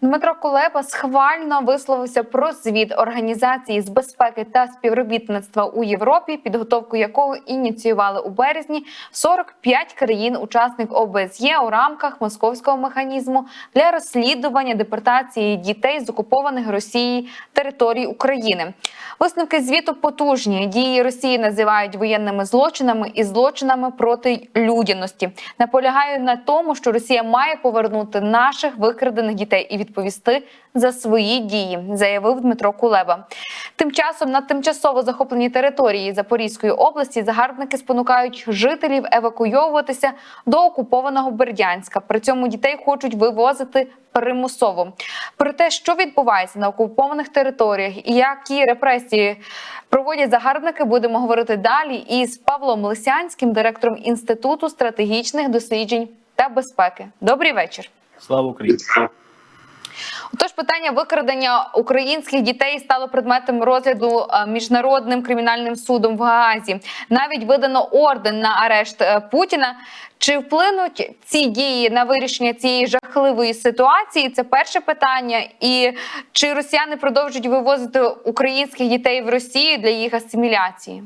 Дмитро Кулеба схвально висловився про звіт організації з безпеки та співробітництва у Європі, підготовку якого ініціювали у березні 45 країн-учасник ОБСЄ у рамках московського механізму для розслідування депортації дітей з окупованих Росією територій України. Висновки звіту потужні. Дії Росії називають воєнними злочинами і злочинами проти людяності. Наполягаю на тому, що Росія має повернути наших викрадених дітей і відповісти за свої дії, заявив Дмитро Кулеба. Тим часом на тимчасово захопленій території Запорізької області загарбники спонукають жителів евакуйовуватися до окупованого Бердянська. При цьому дітей хочуть вивозити примусово. Про те, що відбувається на окупованих територіях і які репресії проводять загарбники, будемо говорити далі із Павлом Лисянським, директором інституту стратегічних досліджень та безпеки. Добрий вечір. Слава Україні! Отож, питання викрадення українських дітей стало предметом розгляду е, міжнародним кримінальним судом в Гаазі. Навіть видано орден на арешт е, Путіна. Чи вплинуть ці дії на вирішення цієї жахливої ситуації? Це перше питання. І чи росіяни продовжують вивозити українських дітей в Росію для їх асиміляції?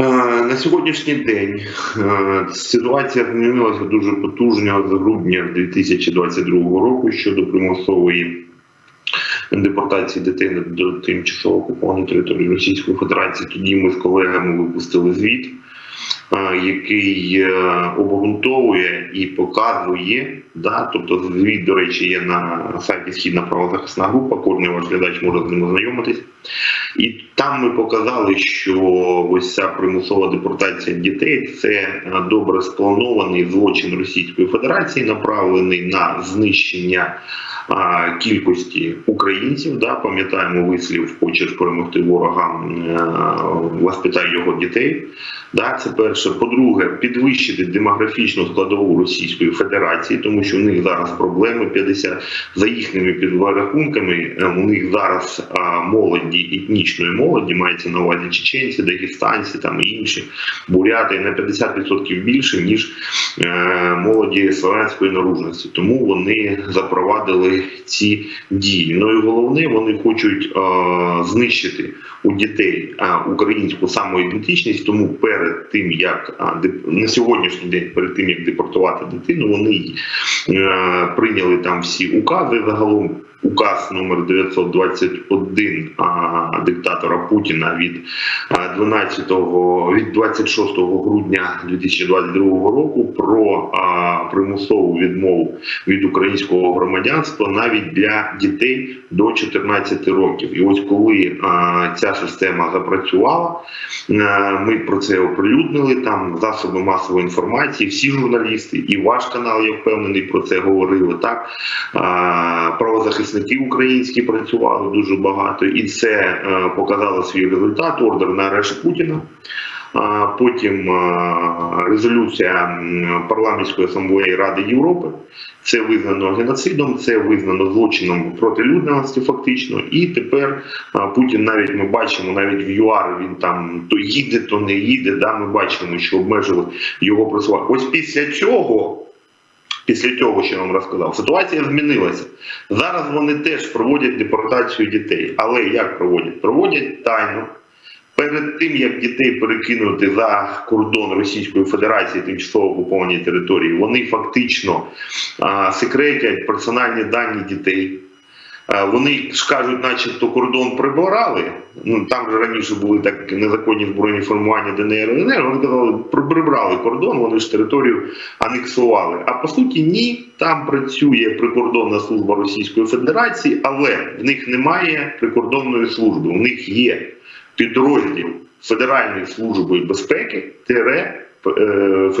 Е, На сьогоднішній день е, ситуація змінилася дуже потужно з грудня 2022 року щодо примусової депортації дитини до тимчасово окупованої території Російської Федерації. Тоді ми з колегами випустили звіт, який е, обґрунтовує і показує. Да, тобто звіт, до речі, є на сайті Східна правозахисна група. Кожен ваш глядач може з ним ознайомитись. І там ми показали, що ось ця примусова депортація дітей це е, добре спланований злочин Російської Федерації, направлений на знищення кількості українців. Да, пам'ятаємо вислів «Хочеш перемогти ворога, е, воспитай його дітей. Да, це перше. По-друге, підвищити демографічну складову Російської Федерації, тому що у них зараз проблеми 50, за їхніми підрахунками. е, У них зараз молоді етнічної молоді мається на увазі чеченці, дагестанці там і інші буряти на 50% більше ніж е, молоді слов'янської наружності. Тому вони запровадили ці дії. Ну і головне, вони хочуть е, знищити у дітей е, українську самоідентичність. Тому перед тим як деп- на сьогоднішній день, перед тим як депортувати дитину, вони е, прийняли там всі укази загалом. Указ номер 921 а, диктатора Путіна від а, 12 від 26 грудня 2022 року про а, примусову відмову від українського громадянства навіть для дітей до 14 років. І ось коли а, ця система запрацювала, а, ми про це оприлюднили. Там засоби масової інформації, всі журналісти, і ваш канал, я впевнений, про це говорили. Так А, правозахисники українські працювали дуже багато, і це е, показало свій результат. Ордер на арешт Путіна. Потім резолюція парламентської асамблеї Ради Європи. Це визнано геноцидом, це визнано злочином проти людяності, фактично. І тепер Путін навіть ми бачимо, навіть в ЮАР він там то їде, то не їде. Да, ми бачимо, що обмежили його просування. Ось після цього. Після цього, що я вам розказав, ситуація змінилася. Зараз вони теж проводять депортацію дітей. Але як проводять? Проводять тайно. Перед тим як дітей перекинути за кордон Російської Федерації тимчасово окуповані території, вони фактично а, секретять персональні дані дітей. Вони ж кажуть, начебто кордон прибирали. Ну там же раніше були так незаконні збройні формування ДНР ЛНР. Вони казали, прибрали кордон, вони ж територію анексували. А по суті, ні, там працює прикордонна служба Російської Федерації, але в них немає прикордонної служби. У них є підрозділ Федеральної служби безпеки тире е,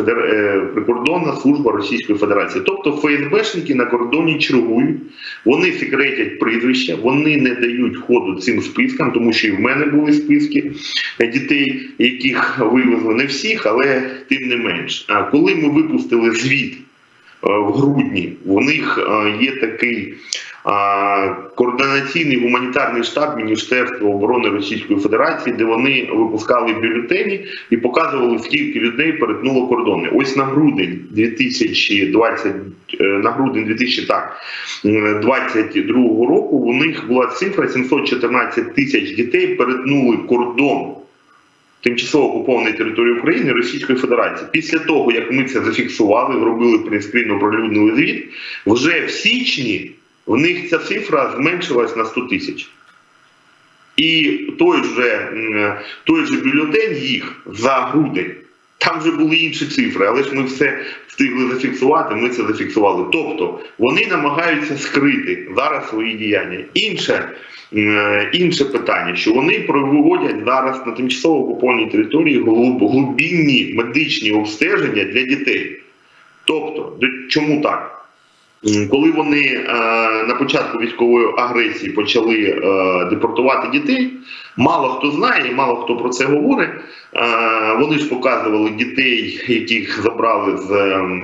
е, прикордонна служба Російської Федерації. Тобто ФСБшники на кордоні чергують, вони секретять прізвища, вони не дають ходу цим спискам, тому що і в мене були списки дітей, яких вивезли не всіх, але тим не менш. А коли ми випустили звіт в грудні. У них е, є такий е, координаційний гуманітарний штаб Міністерства оборони Російської Федерації, де вони випускали бюлетені і показували, скільки людей перетнуло кордони. Ось на грудень 2020, е, на грудень 2000, так, е, 22 року у них була цифра 714 тисяч дітей перетнули кордон тимчасово окупованої території України Російської Федерації. Після того, як ми це зафіксували, зробили принскрін, оприлюднили звіт, вже в січні в них ця цифра зменшилась на 100 тисяч. І той же, той же бюлетень їх за грудень. Там вже були інші цифри, але ж ми все встигли зафіксувати. Ми це зафіксували. Тобто вони намагаються скрити зараз свої діяння. Інше, інше питання, що вони проводять зараз на тимчасово окупованій території глиб- глибинні медичні обстеження для дітей. Тобто, чому так? Коли вони е, на початку військової агресії почали е, депортувати дітей, мало хто знає, мало хто про це говорить. Е, вони ж показували дітей, яких забрали з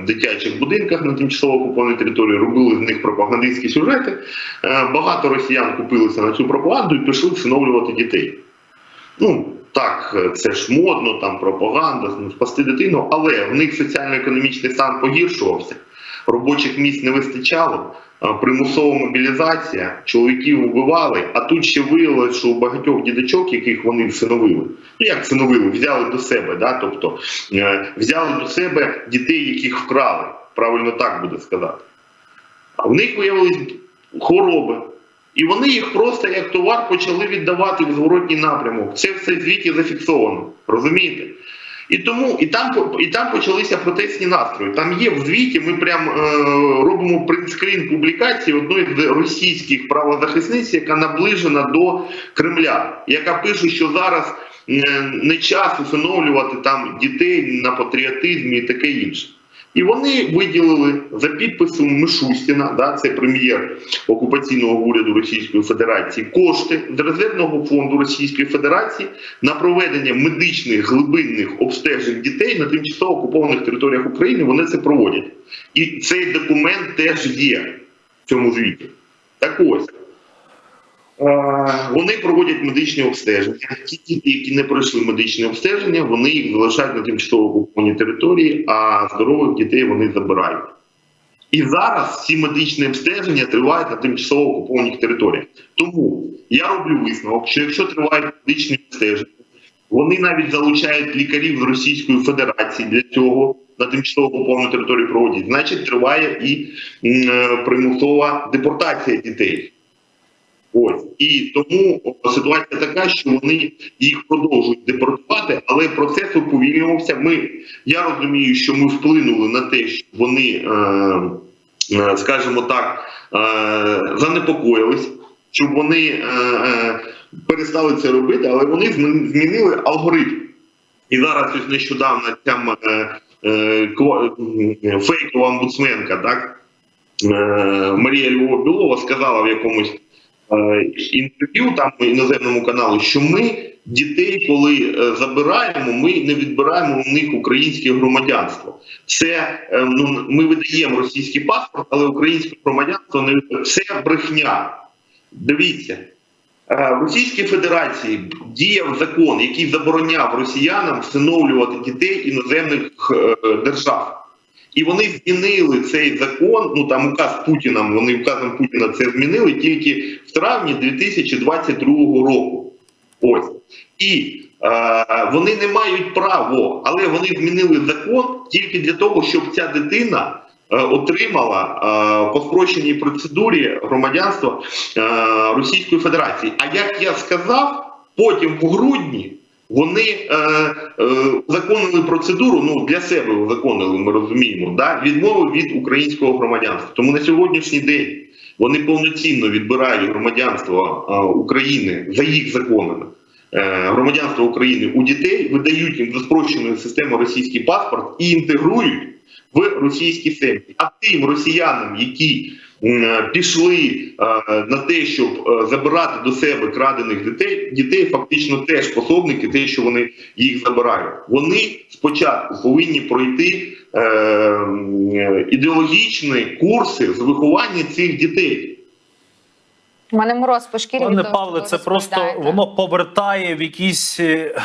дитячих будинках на тимчасово окупованій території, робили з них пропагандистські сюжети. Багато росіян купилися на цю пропаганду і пішли всиновлювати дітей. Ну, так, це ж модно, там пропаганда, ну, спасти дитину, але в них соціально-економічний стан погіршувався робочих місць не вистачало, примусова мобілізація, чоловіків вбивали, а тут ще виявилось, що у багатьох діточок, яких вони всиновили, ну як всиновили, взяли до себе, да? тобто е, взяли до себе дітей, яких вкрали, правильно так буде сказати. А в них виявились хвороби. І вони їх просто як товар почали віддавати в зворотній напрямок. Це все в зафіксовано. Розумієте? І тому і там і там почалися протестні настрої. Там є в звіті. Ми прям е, робимо принтскрін публікації одної з російських правозахисниць, яка наближена до Кремля, яка пише, що зараз е, не час усиновлювати там дітей на патріотизмі і таке інше. І вони виділили за підписом Мишустіна, да, це прем'єр окупаційного уряду Російської Федерації, кошти з резервного фонду Російської Федерації на проведення медичних глибинних обстежень дітей на тимчасово окупованих територіях України. Вони це проводять. І цей документ теж є в цьому звіті. Так ось. Е, Вони проводять медичні обстеження. Ті діти, які не пройшли медичне обстеження, вони їх залишають на тимчасово окупованій території, а здорових дітей вони забирають. І зараз ці медичні обстеження тривають на тимчасово окупованих територіях. Тому я роблю висновок, що якщо тривають медичні обстеження, вони навіть залучають лікарів з Російської Федерації для цього на тимчасово окуповану територію проводять. Значить, триває і е, примусова депортація дітей. Ось і тому ситуація така, що вони їх продовжують депортувати, але процес уповільнювався. Ми я розумію, що ми вплинули на те, що вони, е, е, скажімо так, е, занепокоїлись, щоб вони е, е, перестали це робити, але вони змінили алгоритм. І зараз ось нещодавно ця е, е, фейкова омбудсменка, так е, Марія Львова Білова сказала в якомусь е, інтерв'ю там іноземному каналу, що ми дітей, коли е, забираємо, ми не відбираємо у них українське громадянство. Це е, ну ми видаємо російський паспорт, але українське громадянство не. Це брехня. Дивіться. Е, В Російській Федерації діяв закон, який забороняв росіянам всиновлювати дітей іноземних е, держав. І вони змінили цей закон. Ну там указ Путіна, вони указом Путіна це змінили тільки в травні 2022 року. Ось і е, вони не мають права, але вони змінили закон тільки для того, щоб ця дитина е, отримала е, по спрощеній процедурі громадянство е, Російської Федерації. А як я сказав, потім в грудні. Вони узаконили процедуру, ну для себе узаконили, ми розуміємо, да, відмови від українського громадянства. Тому на сьогоднішній день вони повноцінно відбирають громадянство е, України за їх законами. Е, громадянство України у дітей видають їм за спрощеною системою російський паспорт і інтегрують в російські сім'ї. А тим росіянам, які пішли е, на те, щоб е, забирати до себе крадених дітей, дітей фактично теж пособники, те, що вони їх забирають. Вони спочатку повинні пройти е, ідеологічні курси з виховання цих дітей. У мене мороз по шкірі. Пане Павле, це просто воно повертає в якісь е,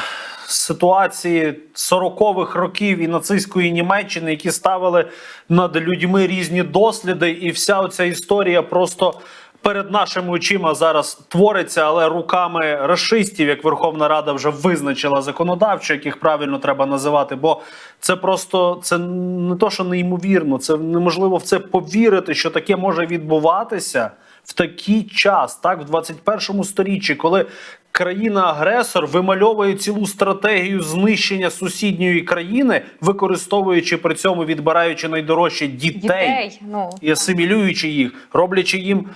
ситуації 40-х років і нацистської Німеччини, які ставили над людьми різні досліди, і вся оця історія просто. Перед нашими очима зараз твориться, але руками расистів, як Верховна Рада вже визначила законодавчо, яких правильно треба називати. Бо це просто це не то, що неймовірно, це неможливо в це повірити, що таке може відбуватися в такий час, так в 21 сторіччі, коли країна-агресор вимальовує цілу стратегію знищення сусідньої країни, використовуючи при цьому відбираючи найдорожче дітей, дітей. Ну і асимілюючи їх, роблячи їм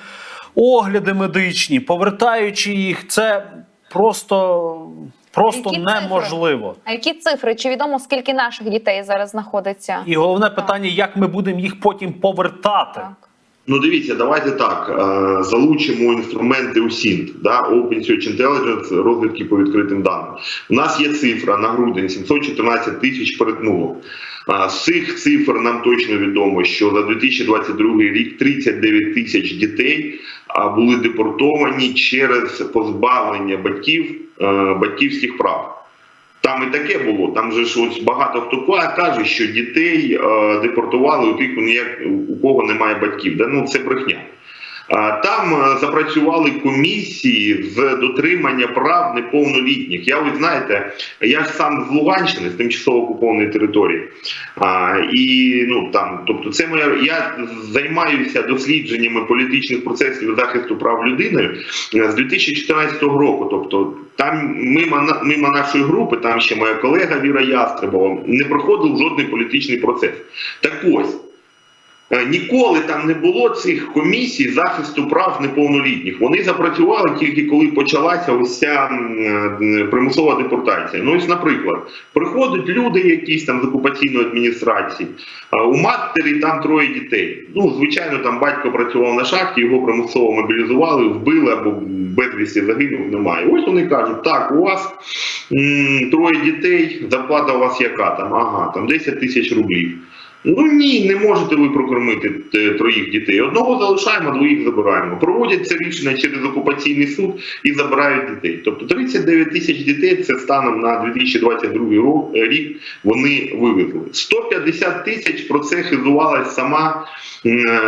огляди медичні, повертаючи їх, це просто, просто Які цифри? неможливо. а які цифри? Чи відомо скільки наших дітей зараз знаходиться? І головне питання, як ми будемо їх потім повертати. Так. Ну, дивіться, давайте так е, залучимо інструменти УСІНТ, да, Open Search Intelligence, розвідки по відкритим даним. У нас є цифра на грудень 714 тисяч перетнуло. З цих цифр нам точно відомо, що за 2022 рік 39 тисяч дітей були депортовані через позбавлення батьків е, батьківських прав. Там і таке було. Там же ж ось багато хто каже, що дітей е, депортували у тих, у кого немає батьків. Да? Ну це брехня. Там е, запрацювали комісії з дотримання прав неповнолітніх. Я ви знаєте, я ж сам з Луганщини, з тимчасово окупованої території. І ну там, тобто, це моя я займаюся дослідженнями політичних процесів захисту прав людини е, з 2014 року. Тобто, там мимо, мимо нашої групи, там ще моя колега Віра Ястребова, не проходив жодний політичний процес. Так ось. Е, Ніколи там не було цих комісій захисту прав неповнолітніх. Вони запрацювали тільки коли почалася ось ця е, примусова депортація. Ну ось, наприклад, приходять люди, якісь там з окупаційної адміністрації. У матері там троє дітей. Ну, звичайно, там батько працював на шахті, його примусово мобілізували, вбили або безвісті загинув. Немає. Ось вони кажуть: так, у вас м, троє дітей, зарплата у вас яка там? Ага, там 10 тисяч рублів. Ну ні, не можете ви прокормити е, троїх дітей. Одного залишаємо, двоїх забираємо. Проводять це рішення через окупаційний суд і забирають дітей. Тобто 39 тисяч дітей це станом на 2022 ро- е, рік вони вивезли. 150 тисяч про це хизувалась сама е,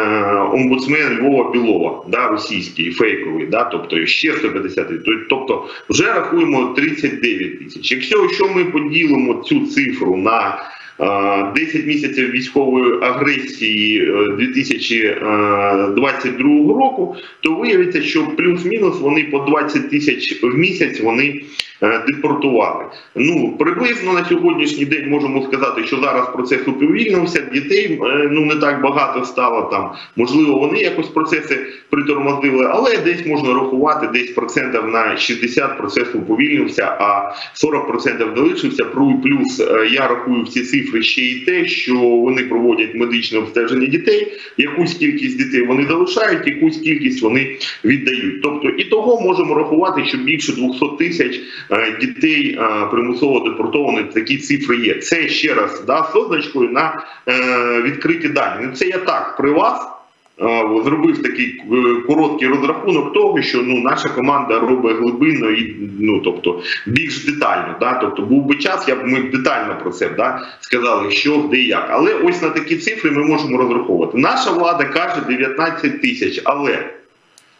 омбудсмен Львова Білова, да, російський, фейковий, да, тобто ще 150 тисяч. Тобто вже рахуємо 39 тисяч. Якщо що ми поділимо цю цифру на 10 місяців військової агресії е, 2022 року, то виявиться, що плюс-мінус вони по 20 тисяч в місяць вони е, депортували. Ну приблизно на сьогоднішній день можемо сказати, що зараз процес уповільнився, дітей е, ну не так багато стало там. Можливо, вони якось процеси притормозили, але десь можна рахувати, десь процентів на 60 процес уповільнився, а 40% залишився. Плюс е, я рахую в ці цифри ще й те, що вони проводять медичне обстеження дітей. Якусь кількість дітей вони залишають, якусь кількість вони віддають. Тобто і того можемо рахувати, що більше 200 тисяч е, дітей е, примусово депортованих. Такі цифри є. Це ще раз да, з означкою на е, відкриті дані. Ну це я так при вас. Е, Зробив такий е, короткий розрахунок того, що ну наша команда робить глибинно і ну тобто більш детально. Да? Тобто був би час, я б ми детально про це да, сказали, що де як. Але ось на такі цифри ми можемо розраховувати. Наша влада каже 19 тисяч, але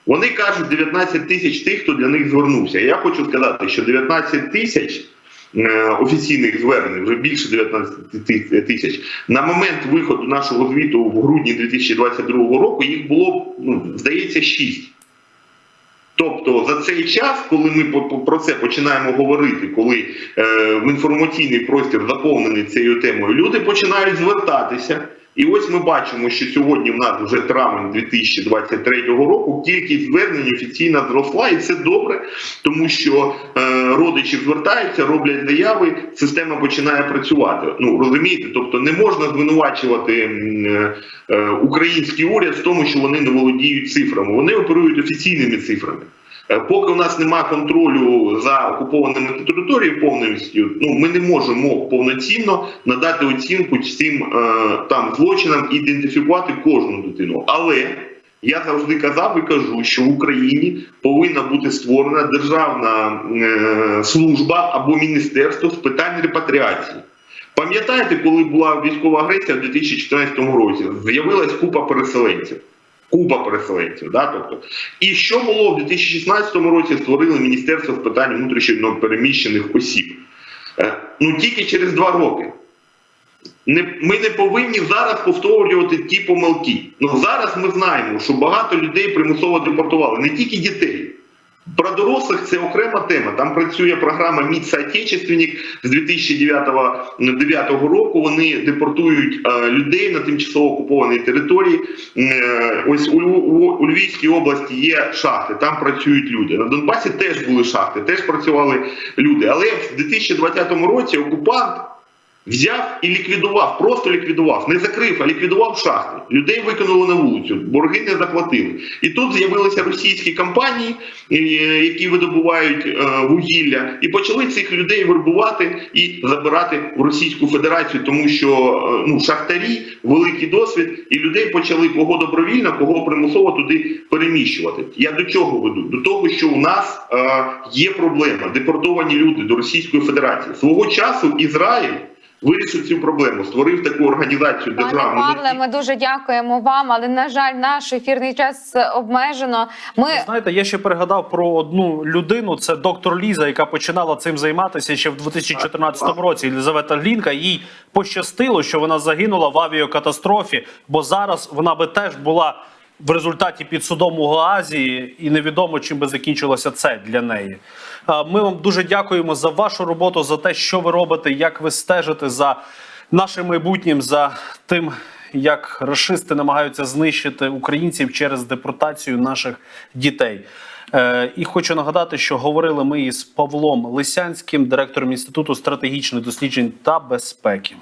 вони кажуть 19 тисяч тих, хто для них звернувся. Я хочу сказати, що 19 тисяч. Е, Офіційних звернень вже більше 19 тисяч. На момент виходу нашого звіту в грудні 2022 року їх було, ну, здається, 6. Тобто за цей час, коли ми про це починаємо говорити, коли е, в інформаційний простір заповнений цією темою, люди починають звертатися. І ось ми бачимо, що сьогодні в нас вже травень 2023 року кількість звернень офіційно зросла, і це добре, тому що е, родичі звертаються, роблять заяви, система починає працювати. Ну розумієте, тобто не можна звинувачувати е, е, український уряд в тому, що вони не володіють цифрами. Вони оперують офіційними цифрами. Е, Поки у нас немає контролю за окупованими територіями повністю, ну ми не можемо повноцінно надати оцінку цим е, там злочинам ідентифікувати кожну дитину. Але я завжди казав і кажу, що в Україні повинна бути створена державна е, служба або міністерство з питань репатріації. Пам'ятаєте, коли була військова агресія в 2014 році? З'явилась купа переселенців. Купа переселенців, да, тобто, і що було в 2016 році? Створили міністерство з питань внутрішньо переміщених осіб. Е, ну тільки через два роки. Не, ми не повинні зараз повторювати ті помилки. Ну зараз ми знаємо, що багато людей примусово депортували, не тільки дітей. Про дорослих це окрема тема. Там працює програма «Міць Соотечественник» з 2009 року. Вони депортують е, людей на тимчасово окупованій території. Е, ось у, у Львівській області є шахти, там працюють люди. На Донбасі теж були шахти, теж працювали люди. Але в 2020 році окупант взяв і ліквідував, просто ліквідував, не закрив, а ліквідував шахти. Людей викинули на вулицю, борги не заплатили. І тут з'явилися російські компанії, е, які видобувають е, вугілля, і почали цих людей вербувати і забирати в Російську Федерацію, тому що е, ну шахтарі великий досвід, і людей почали кого добровільно, кого примусово туди переміщувати. Я до чого веду? До того, що у нас є проблема депортовані люди до Російської Федерації. Свого часу Ізраїль. Вирішив цю проблему, створив таку організацію Пане державну. Павле, ми дуже дякуємо вам, але на жаль, наш ефірний час обмежено. Ми Знаєте, я ще пригадав про одну людину. Це доктор Ліза, яка починала цим займатися ще в 2014 році. Єлизавета Глінка. Їй пощастило, що вона загинула в авіакатастрофі, бо зараз вона би теж була в результаті під судом у Гаазі, і невідомо чим би закінчилося це для неї. Ми вам дуже дякуємо за вашу роботу, за те, що ви робите, як ви стежите за нашим майбутнім, за тим, як расисти намагаються знищити українців через депортацію наших дітей. Е, і хочу нагадати, що говорили ми із Павлом Лисянським, директором інституту стратегічних досліджень та безпеки.